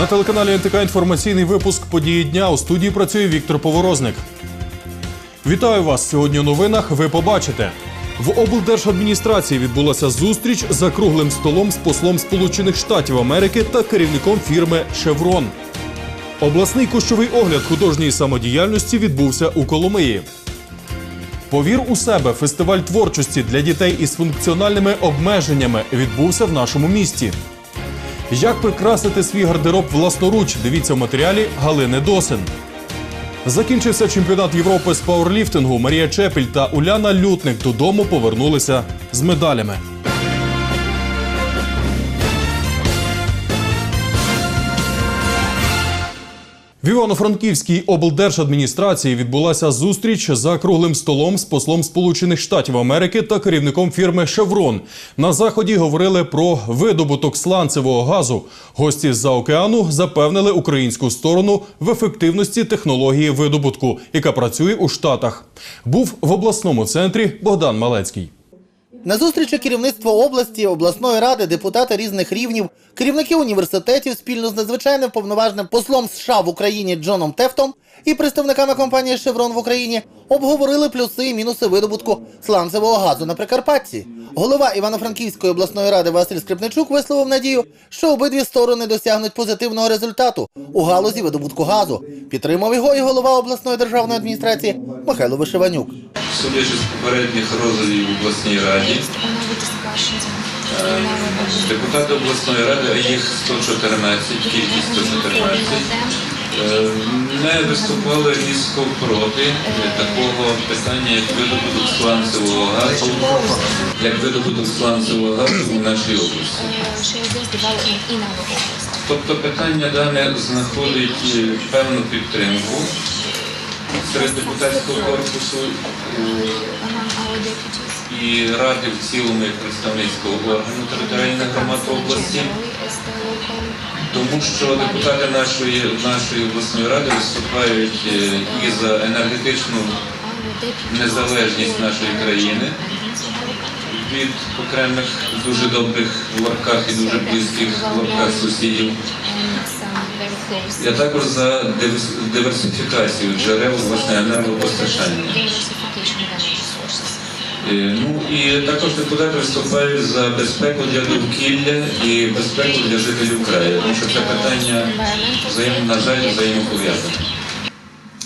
На телеканалі НТК інформаційний випуск події дня у студії працює Віктор Поворозник. Вітаю вас сьогодні. У новинах ви побачите. В облдержадміністрації відбулася зустріч за круглим столом з послом Сполучених Штатів Америки та керівником фірми Шеврон. Обласний кущовий огляд художньої самодіяльності відбувся у Коломиї. Повір у себе фестиваль творчості для дітей із функціональними обмеженнями відбувся в нашому місті. Як прикрасити свій гардероб власноруч? Дивіться в матеріалі Галини Досин. Закінчився чемпіонат Європи з пауерліфтингу. Марія Чепіль та Уляна Лютник додому повернулися з медалями. В Івано-Франківській облдержадміністрації відбулася зустріч за круглим столом з послом Сполучених Штатів Америки та керівником фірми Шеврон. На заході говорили про видобуток сланцевого газу. Гості з-за океану запевнили українську сторону в ефективності технології видобутку, яка працює у Штатах. Був в обласному центрі Богдан Малецький. На зустрічі керівництво області, обласної ради, депутати різних рівнів, керівники університетів спільно з надзвичайним повноважним послом США в Україні Джоном Тефтом і представниками компанії Шеврон в Україні обговорили плюси і мінуси видобутку сланцевого газу на Прикарпатті. Голова Івано-Франківської обласної ради Василь Скрипничук висловив надію, що обидві сторони досягнуть позитивного результату у галузі видобутку газу. Підтримав його і голова обласної державної адміністрації Михайло Вишиванюк. Судячи з попередніх розглядів в обласній раді, е, депутати обласної ради, а їх 114, кількість 114, е, не виступали різко проти такого питання, як видобуток сланцевого газу, як видобуток сланцевого газу у нашій області. Тобто питання дане знаходить е, певну підтримку серед депутатського корпусу і ради в цілому як представницького органу територіальних громад області, тому що депутати нашої, нашої обласної ради виступають е, і за енергетичну незалежність нашої країни від окремих дуже добрих в лапках і дуже близьких в лапках сусідів. Я також за диверсифікацію джерел власне енергопостачання. Е, Ну і також депутати виступають за безпеку для довкілля і безпеку для жителів краю, тому що це питання взаєм, на жаль, взаємопов'язане.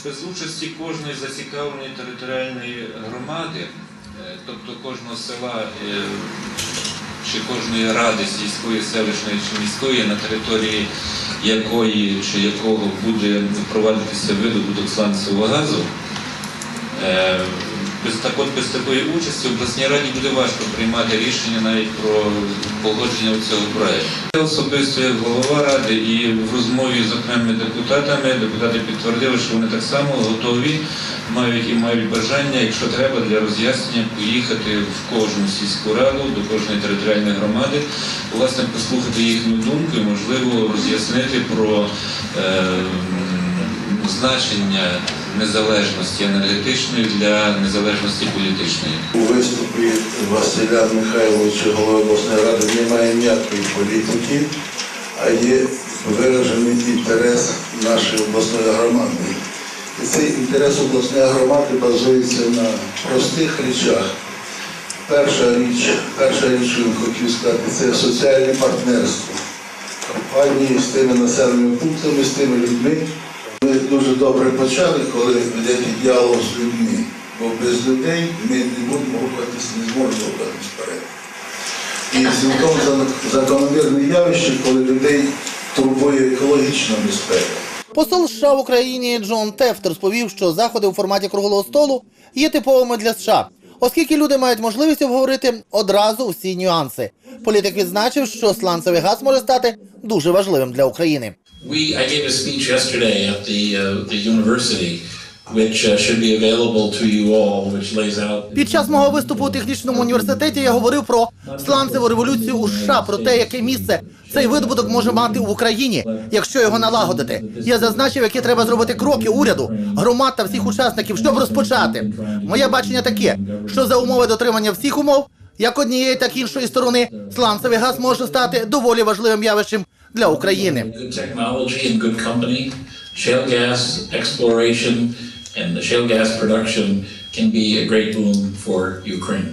Без участі кожної зацікавленої територіальної громади, е, тобто кожного села е, чи кожної ради сільської, селищної чи міської, на території якої чи якого буде провадитися видобуток сланцевого газу, без, так от, без такої участі в обласній раді буде важко приймати рішення навіть про погодження цього проекту. Я особисто як голова ради і в розмові з окремими депутатами депутати підтвердили, що вони так само готові, мають і мають бажання, якщо треба, для роз'яснення поїхати в кожну сільську раду, до кожної територіальної громади, власне, послухати їхню думку і, можливо, роз'яснити про е, значення незалежності енергетичної для незалежності політичної. У виступі Василя Михайловича голови обласної ради немає ніякої політики, а є виражений інтерес нашої обласної громади. І цей інтерес обласної громади базується на простих речах. Перша річ, перша річ, що я хотів сказати, це соціальне партнерство. Компанії з тими населеними пунктами, з тими людьми. Ми дуже добре почали, коли ведете діалог з людьми. Бо без людей ми не будемо рухатися, не зможемо рухатися вперед. І цілком закономірне явище, коли людей турбує екологічна безпека. Посол США в Україні Джон Тефт розповів, що заходи у форматі круглого столу є типовими для США, оскільки люди мають можливість обговорити одразу всі нюанси. Політик відзначив, що сланцевий газ може стати дуже важливим для України. We, I gave a speech yesterday at the, uh, the university, which uh, should be available to you all, which lays out. Під час мого виступу у технічному університеті я говорив про сланцеву революцію у США, про те, яке місце цей видобуток може мати в Україні, якщо його налагодити. Я зазначив, які треба зробити кроки уряду, громад та всіх учасників, щоб розпочати. Моє бачення таке, що за умови дотримання всіх умов, як однієї, так і іншої сторони, сланцевий газ може стати доволі важливим явищем для України. Shale gas exploration and the shale gas production can be a great boon for Ukraine.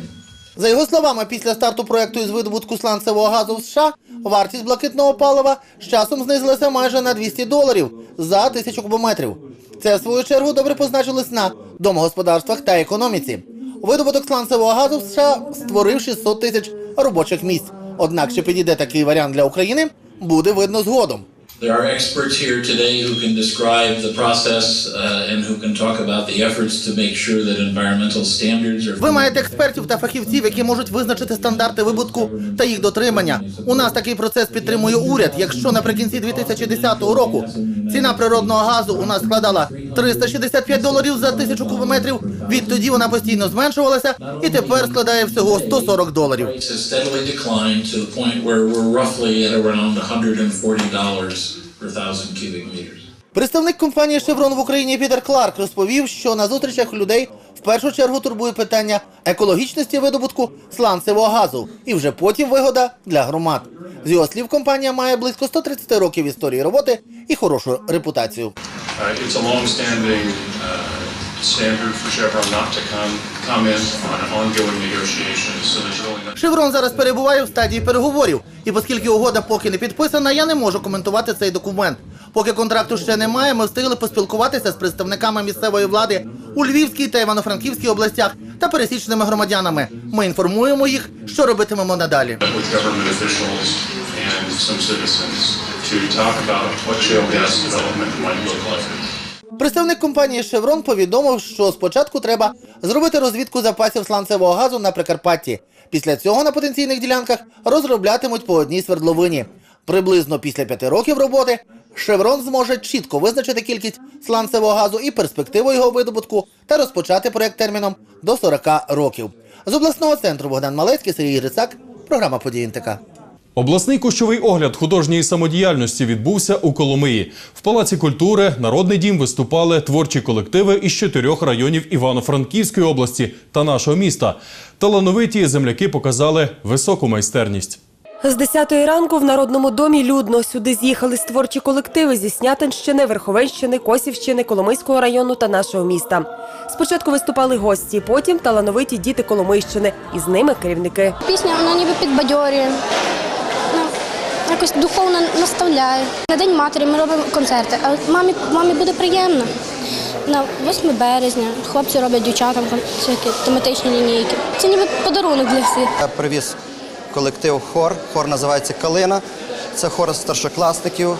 За його словами, після старту проекту із видобутку сланцевого газу в США вартість блакитного палива з часом знизилася майже на 200 доларів за тисячу кубометрів. Це в свою чергу добре позначилось на домогосподарствах та економіці. Видобуток сланцевого газу в США створив 600 тисяч робочих місць. Однак, чи підійде такий варіант для України, буде видно згодом. There are experts here today who can describe the process uh, and who can talk about the efforts to make sure that environmental standards are. Ви маєте експертів та фахівців, які можуть визначити стандарти вибутку та їх дотримання. У нас такий процес підтримує уряд. Якщо наприкінці 2010 року ціна природного газу у нас складала 365 доларів за тисячу кубометрів, відтоді вона постійно зменшувалася і тепер складає всього 140 доларів. Price has steadily declined to the point where we're roughly at around $140 per thousand cubic meters. Представник компанії Шеврон в Україні Пітер Кларк розповів, що на зустрічах людей в першу чергу турбує питання екологічності видобутку сланцевого газу і вже потім вигода для громад. З його слів, компанія має близько 130 років історії роботи і хорошу репутацію. Standard for Chevron not to come, comment on ongoing negotiations, so there's really no Шеврон зараз перебуває в стадії переговорів, і оскільки угода поки не підписана, я не можу коментувати цей документ. Поки контракту ще немає, ми встигли поспілкуватися з представниками місцевої влади у Львівській та Івано-Франківській областях та пересічними громадянами. Ми інформуємо їх, що робитимемо надалі. to talk about what shale gas development might look like. Представник компанії Шеврон повідомив, що спочатку треба зробити розвідку запасів сланцевого газу на Прикарпатті. Після цього на потенційних ділянках розроблятимуть по одній свердловині. Приблизно після п'яти років роботи Шеврон зможе чітко визначити кількість сланцевого газу і перспективу його видобутку та розпочати проєкт терміном до 40 років. З обласного центру Богдан Малецький, Сергій Грицак, програма «Події НТК». Обласний кущовий огляд художньої самодіяльності відбувся у Коломиї. В Палаці культури Народний дім виступали творчі колективи із чотирьох районів Івано-Франківської області та нашого міста. Талановиті земляки показали високу майстерність. З 10 ранку в Народному домі людно сюди з'їхали творчі колективи зі Снятинщини, Верховенщини, Косівщини, Коломийського району та нашого міста. Спочатку виступали гості, потім талановиті діти Коломийщини, і з ними керівники. Пісня вона ніби підбадьорює, якось духовно наставляє. На День матері ми робимо концерти, а мамі, мамі буде приємно. На 8 березня хлопці роблять дівчатам всякі тематичні лінійки. Це ніби подарунок для всіх. Я привіз колектив хор. Хор називається Калина. Це хор старшокласників.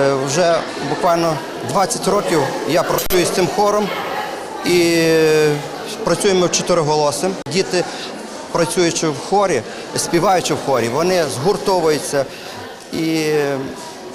Е, Вже буквально 20 років я працюю з цим хором і працюємо в чотириголосим. Діти, працюючи в хорі, співаючи в хорі, вони згуртовуються і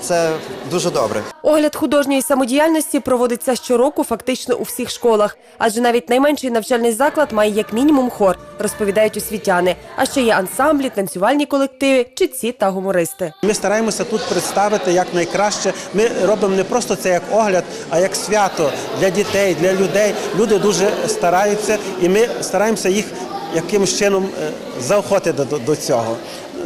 це дуже добре. Огляд художньої самодіяльності проводиться щороку фактично у всіх школах, адже навіть найменший навчальний заклад має як мінімум хор, розповідають освітяни. А ще є ансамблі, танцювальні колективи, читці та гумористи. Ми стараємося тут представити як найкраще. Ми робимо не просто це як огляд, а як свято для дітей, для людей. Люди дуже стараються, і ми стараємося їх якимось чином е, заохотити до, до, цього.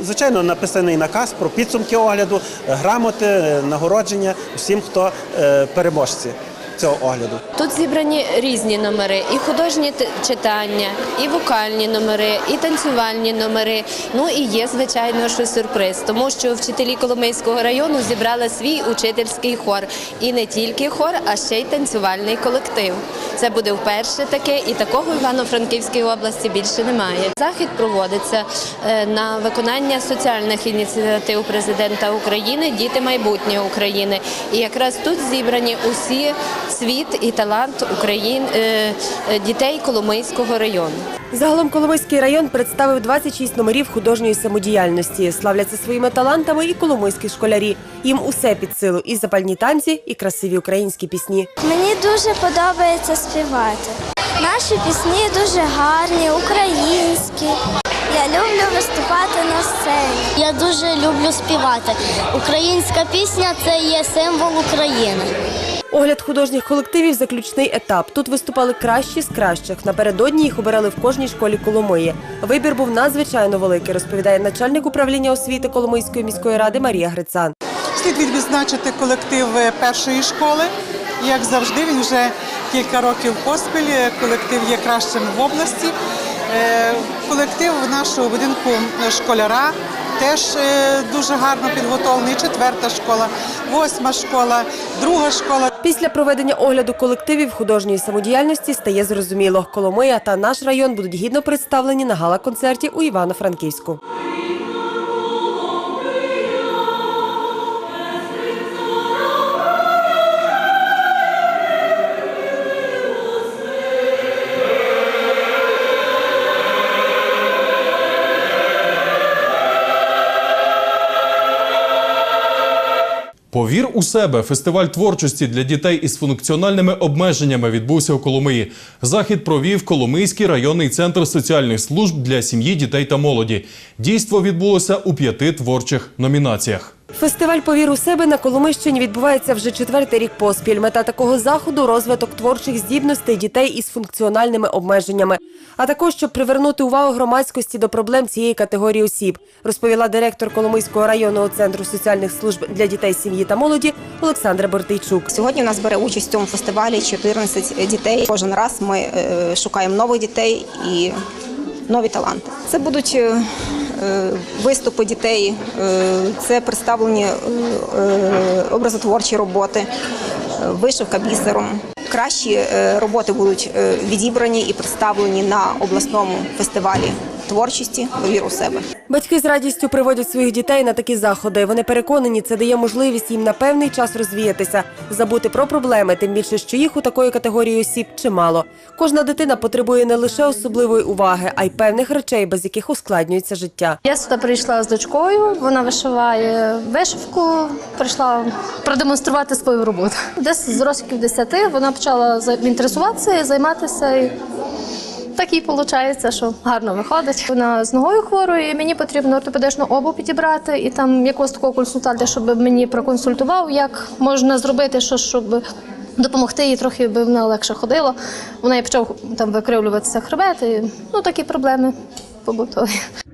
Звичайно, написаний наказ про підсумки огляду, е, грамоти, е, нагородження усім, хто переможці цього огляду. Тут зібрані різні номери, і художні читання, і вокальні номери, і танцювальні номери. Ну і є, звичайно, що сюрприз, тому що вчителі Коломийського району зібрали свій учительський хор. І не тільки хор, а ще й танцювальний колектив. Це буде вперше таке, і такого в Івано-Франківській області більше немає. Захід проводиться е, на виконання соціальних ініціатив президента України Діти майбутнє України. І якраз тут зібрані усі світ і талант Україн е, е, дітей Коломийського району. Загалом Коломийський район представив 26 номерів художньої самодіяльності. Славляться своїми талантами і коломийські школярі. Їм усе під силу і запальні танці, і красиві українські пісні. Мені дуже подобається співати. Наші пісні дуже гарні, українські. Я люблю виступати на сцені. Я дуже люблю співати. Українська пісня це є символ України. Огляд художніх колективів заключний етап. Тут виступали кращі з кращих. Напередодні їх обирали в кожній школі Коломиї. Вибір був надзвичайно великий, розповідає начальник управління освіти Коломийської міської ради Марія Грицан. Слід відзначити колектив першої школи. Як завжди, він вже кілька років поспіль. Колектив є кращим в області. Е, Колектив нашого будинку школяра теж е, дуже гарно підготовлений. Четверта школа, восьма школа, друга школа. Після проведення огляду колективів художньої самодіяльності стає зрозуміло, Коломия та наш район будуть гідно представлені на гала-концерті у Івано-Франківську. Повір у себе. Фестиваль творчості для дітей із функціональними обмеженнями відбувся у Коломиї. Захід провів Коломийський районний центр соціальних служб для сім'ї, дітей та молоді. Дійство відбулося у п'яти творчих номінаціях. Фестиваль «Повір у себе на Коломищині відбувається вже четвертий рік поспіль. Мета такого заходу розвиток творчих здібностей дітей із функціональними обмеженнями, а також щоб привернути увагу громадськості до проблем цієї категорії осіб, розповіла директор Коломийського районного центру соціальних служб для дітей, сім'ї та молоді Олександра Бортийчук. Сьогодні у нас бере участь в цьому фестивалі 14 дітей. Кожен раз ми е, шукаємо нових дітей і нові таланти. Це будуть е, виступи дітей, е, це представлені е, е, образотворчі роботи, е, вишивка бісером. Кращі е, роботи будуть е, відібрані і представлені на обласному фестивалі творчості «Повір у себе. Батьки з радістю приводять своїх дітей на такі заходи. Вони переконані, це дає можливість їм на певний час розвіятися, забути про проблеми, тим більше, що їх у такої категорії осіб чимало. Кожна дитина потребує не лише особливої уваги, а й певних речей, без яких ускладнюється життя. Я сюди прийшла з дочкою, вона вишиває вишивку, прийшла продемонструвати свою роботу. Десь з років 10 вона почала інтересуватися і займатися. І так і виходить, що гарно виходить. Вона з ногою хворою, і мені потрібно ортопедичну обувь підібрати, і там якогось такого консультанта, щоб мені проконсультував, як можна зробити, що щоб допомогти їй трохи, би вона легше ходила. Вона почав там викривлюватися хребет, і ну такі проблеми побутові.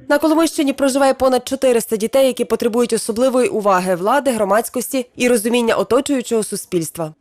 На Коломийщині проживає понад 400 дітей, які потребують особливої уваги влади, громадськості і розуміння оточуючого суспільства.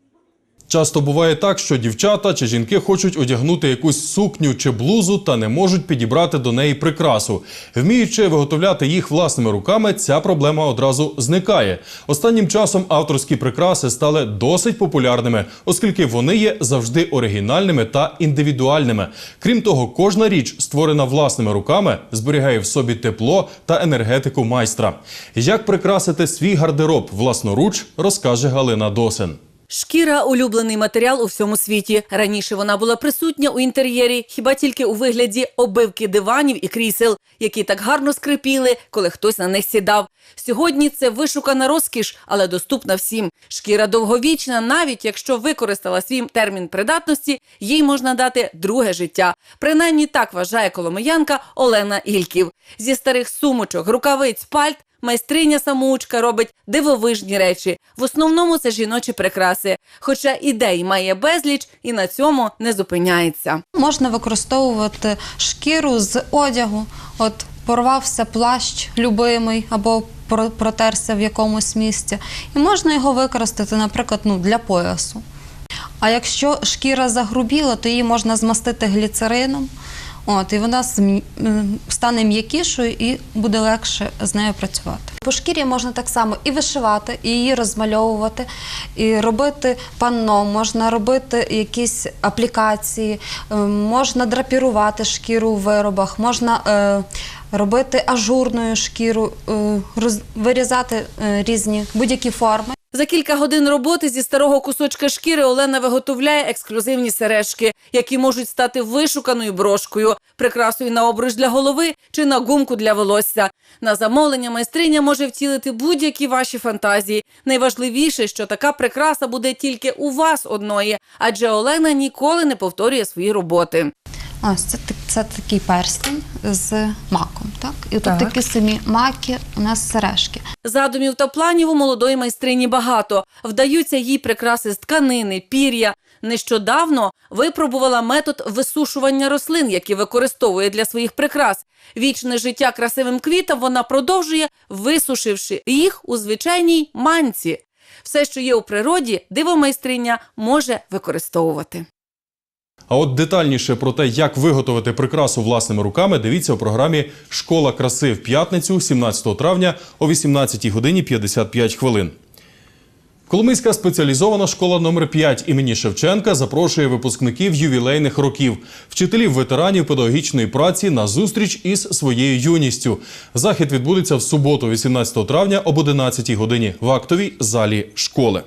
Часто буває так, що дівчата чи жінки хочуть одягнути якусь сукню чи блузу та не можуть підібрати до неї прикрасу. Вміючи виготовляти їх власними руками, ця проблема одразу зникає. Останнім часом авторські прикраси стали досить популярними, оскільки вони є завжди оригінальними та індивідуальними. Крім того, кожна річ, створена власними руками, зберігає в собі тепло та енергетику майстра. Як прикрасити свій гардероб власноруч, розкаже Галина Досин. Шкіра улюблений матеріал у всьому світі. Раніше вона була присутня у інтер'єрі, хіба тільки у вигляді оббивки диванів і крісел, які так гарно скрипіли, коли хтось на них сідав. Сьогодні це вишукана розкіш, але доступна всім. Шкіра довговічна, навіть якщо використала свій термін придатності, їй можна дати друге життя. Принаймні так вважає коломиянка Олена Ільків. Зі старих сумочок, рукавиць, пальт Майстриня самоучка робить дивовижні речі. В основному це жіночі прикраси. Хоча ідей має безліч і на цьому не зупиняється. Можна використовувати шкіру з одягу. От порвався плащ любимий або про- протерся в якомусь місці. І можна його використати, наприклад, ну, для поясу. А якщо шкіра загрубіла, то її можна змастити гліцерином. От, і вона стане м'якішою і буде легше з нею працювати. По шкірі можна так само і вишивати, і її розмальовувати, і робити панно, можна робити якісь аплікації, е, можна драпірувати шкіру у виробах, можна е, робити ажурною шкіру, е, роз- вирізати е, різні будь-які форми. За кілька годин роботи зі старого кусочка шкіри Олена виготовляє ексклюзивні сережки, які можуть стати вишуканою брошкою, прикрасою на обруч для голови чи на гумку для волосся. На замовлення майстриня може втілити будь-які ваші фантазії. Найважливіше, що така прикраса буде тільки у вас одної, адже Олена ніколи не повторює свої роботи. Ось це, так- це такий перстень з маком. Так? І тут Так. такі самі маки, у нас сережки. Задумів та планів у молодої майстрині багато. Вдаються їй прикраси з тканини, пір'я. Нещодавно випробувала метод висушування рослин, які використовує для своїх прикрас. Вічне життя красивим квітам вона продовжує, висушивши їх у звичайній манці. Все, що є у природі, дивомайстриня може використовувати. А от детальніше про те, як виготовити прикрасу власними руками, дивіться у програмі Школа краси в п'ятницю, 17 травня о 18 годині 55 хвилин. Коломийська спеціалізована школа номер 5 імені Шевченка запрошує випускників ювілейних років, вчителів ветеранів педагогічної праці на зустріч із своєю юністю. Захід відбудеться в суботу, 18 травня об 11 годині в актовій залі школи.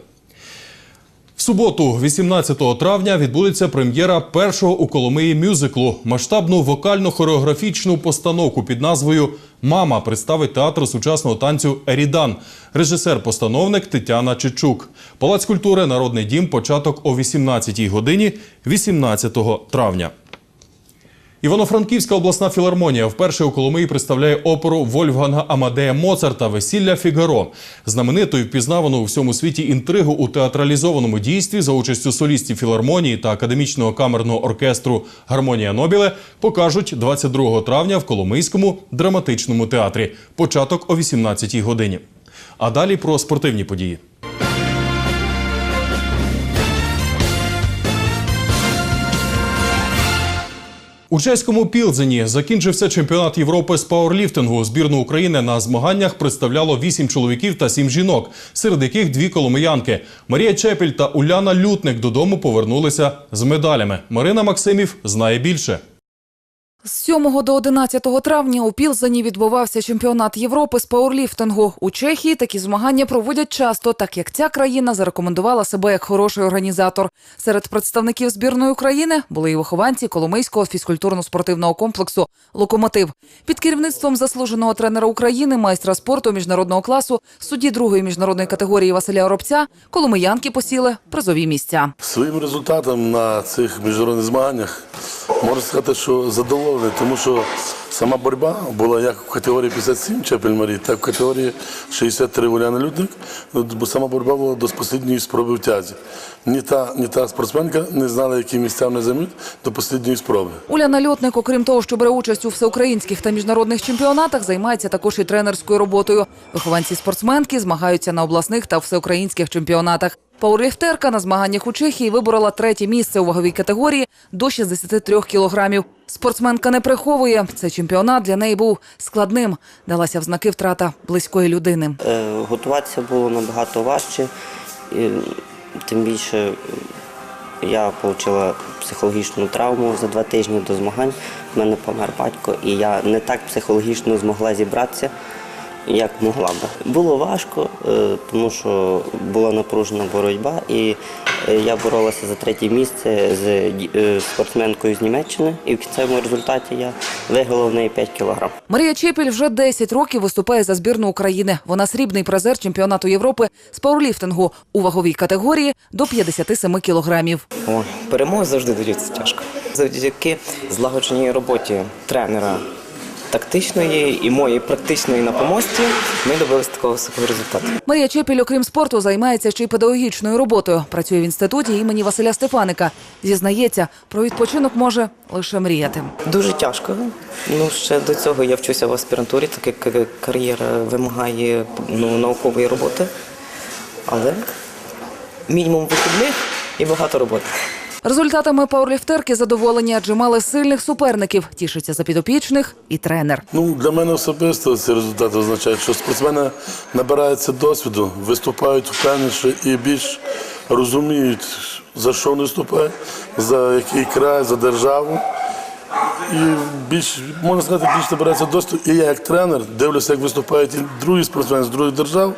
Суботу, 18 травня, відбудеться прем'єра першого у Коломиї мюзиклу. Масштабну вокально-хореографічну постановку під назвою Мама представить театр сучасного танцю Ерідан. Режисер-постановник Тетяна Чичук. Палац культури Народний дім. Початок о 18 годині 18 травня. Івано-Франківська обласна філармонія вперше у Коломиї представляє оперу Вольфганга Амадея Моцарта Весілля Фігаро. Знамениту і впізнавану у всьому світі інтригу у театралізованому дійстві за участю солістів філармонії та академічного камерного оркестру Гармонія Нобіле покажуть 22 травня в Коломийському драматичному театрі. Початок о 18 годині. А далі про спортивні події. У чеському Пілзені закінчився чемпіонат Європи з пауерліфтингу. Збірну України на змаганнях представляло вісім чоловіків та сім жінок, серед яких дві коломиянки. Марія Чепіль та Уляна Лютник додому повернулися з медалями. Марина Максимів знає більше. З 7 до 11 травня у Пілзені відбувався чемпіонат Європи з пауерліфтингу. У Чехії такі змагання проводять часто, так як ця країна зарекомендувала себе як хороший організатор. Серед представників збірної України були і вихованці Коломийського фізкультурно-спортивного комплексу Локомотив під керівництвом заслуженого тренера України, майстра спорту міжнародного класу, судді другої міжнародної категорії Василя Оробця. Коломиянки посіли призові місця. Своїм результатом на цих міжнародних змаганнях можна сказати, що задоволений, тому що сама боротьба була як в категорії 57 Чепель Марії, так в категорії 63 Уляна Людник, Ну, бо сама боротьба була до останньої спроби в тязі. Ні та, ні та спортсменка не знала, які місця вони займуть до останньої спроби. Уляна Льотник, окрім того, що бере участь у всеукраїнських та міжнародних чемпіонатах, займається також і тренерською роботою. Вихованці спортсменки змагаються на обласних та всеукраїнських чемпіонатах. Пауерліфтерка на змаганнях у Чехії виборола третє місце у ваговій категорії до 63 кілограмів. Спортсменка не приховує. Цей чемпіонат для неї був складним. Далася в знаки втрата близької людини. Е, Готуватися було набагато важче, тим більше я отримала психологічну травму за два тижні до змагань. У мене помер батько, і я не так психологічно змогла зібратися, як могла б. Було важко, е, тому що була напружена боротьба, і е, я боролася за третє місце з е, спортсменкою з Німеччини, і в кінцевому результаті я виграла в неї 5 кілограм. Марія Чепіль вже 10 років виступає за збірну України. Вона срібний призер чемпіонату Європи з пауерліфтингу у ваговій категорії до 57 кілограмів. О, перемоги завжди даються тяжко. Завдяки злагодженій роботі тренера тактичної і моєї практичної на помості ми добилися такого високого результату. Марія Чепіль, окрім спорту, займається ще й педагогічною роботою. Працює в інституті імені Василя Стефаника. Зізнається, про відпочинок може лише мріяти. Дуже тяжко. Ну ще до цього я вчуся в аспірантурі, так як кар'єра вимагає ну, наукової роботи. Але мінімум вихідних і багато роботи. Результатами пауерліфтерки задоволені, адже мали сильних суперників. Тішиться за підопічних і тренер. Ну, для мене особисто ці результати означають, що спортсмени набираються досвіду, виступають впевненіше і більш розуміють, за що вони виступають, за який край, за державу. І більш, можна сказати, більш набирається досвіду. І я як тренер дивлюся, як виступають і другі спортсмени з других держав,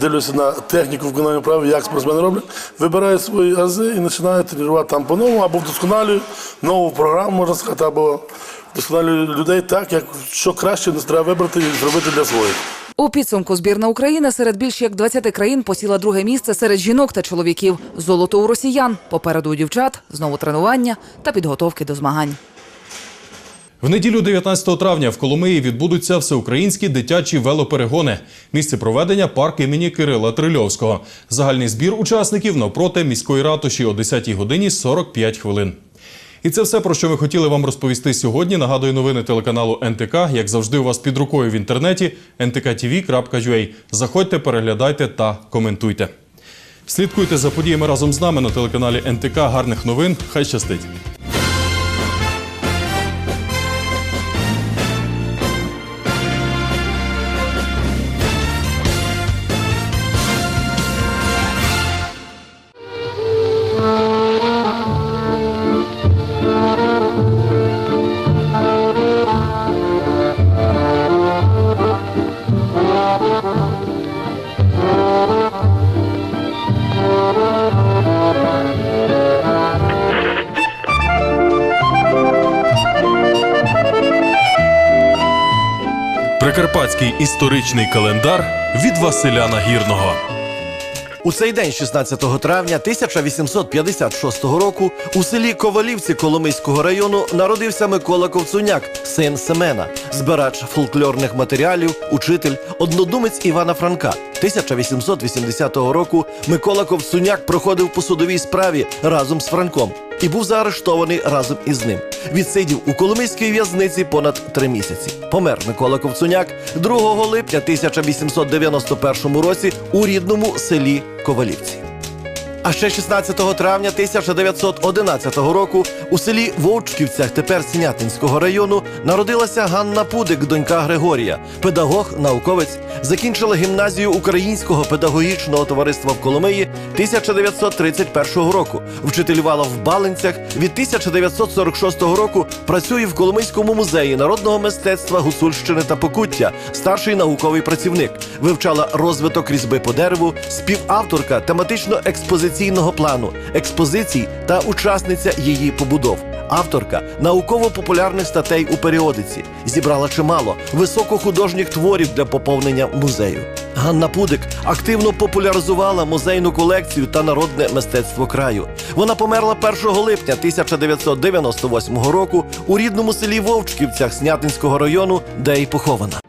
дивлюся на техніку виконання прав, як спортсмени роблять, вибираю свої ази і починаю тренувати там по-новому, або вдосконалюю нову програму, можна сказати, або вдосконалюю людей так, як що краще нас треба вибрати і зробити для своїх. У підсумку збірна України серед більш як 20 країн посіла друге місце серед жінок та чоловіків. Золото у росіян. Попереду у дівчат знову тренування та підготовки до змагань. В неділю 19 травня в Коломиї відбудуться всеукраїнські дитячі велоперегони. Місце проведення парк імені Кирила Трильовського. Загальний збір учасників навпроти міської ратуші о 10 годині 45 хвилин. І це все, про що ми хотіли вам розповісти сьогодні. Нагадую новини телеканалу НТК. Як завжди, у вас під рукою в інтернеті ntktv.ua. Заходьте, переглядайте та коментуйте. Слідкуйте за подіями разом з нами на телеканалі НТК. Гарних новин. Хай щастить! Історичний календар від Василя Нагірного. У цей день, 16 травня 1856 року, у селі Ковалівці Коломийського району народився Микола Ковцуняк, син Семена, збирач фольклорних матеріалів, учитель, однодумець Івана Франка. 1880 року Микола Ковцуняк проходив по судовій справі разом з Франком і був заарештований разом із ним. Відсидів у Коломийській в'язниці понад три місяці. Помер Микола Ковцуняк 2 липня 1891 році у рідному селі Ковалівці. А ще 16 травня 1911 року у селі Вовчківцях, тепер Снятинського району, народилася Ганна Пудик, донька Григорія, педагог, науковець, закінчила гімназію Українського педагогічного товариства в Коломиї 1931 року. Вчителювала в Баленцях. Від 1946 року працює в Коломийському музеї народного мистецтва Гуцульщини та Покуття, старший науковий працівник. Вивчала розвиток різьби по дереву, співавторка тематично-експозиційного плану, експозицій та учасниця її побудов. Авторка науково-популярних статей у періодиці зібрала чимало високохудожніх творів для поповнення музею. Ганна Пудик активно популяризувала музейну колекцію та народне мистецтво краю. Вона померла 1 липня 1998 року у рідному селі Вовчківцях Снятинського району, де й похована.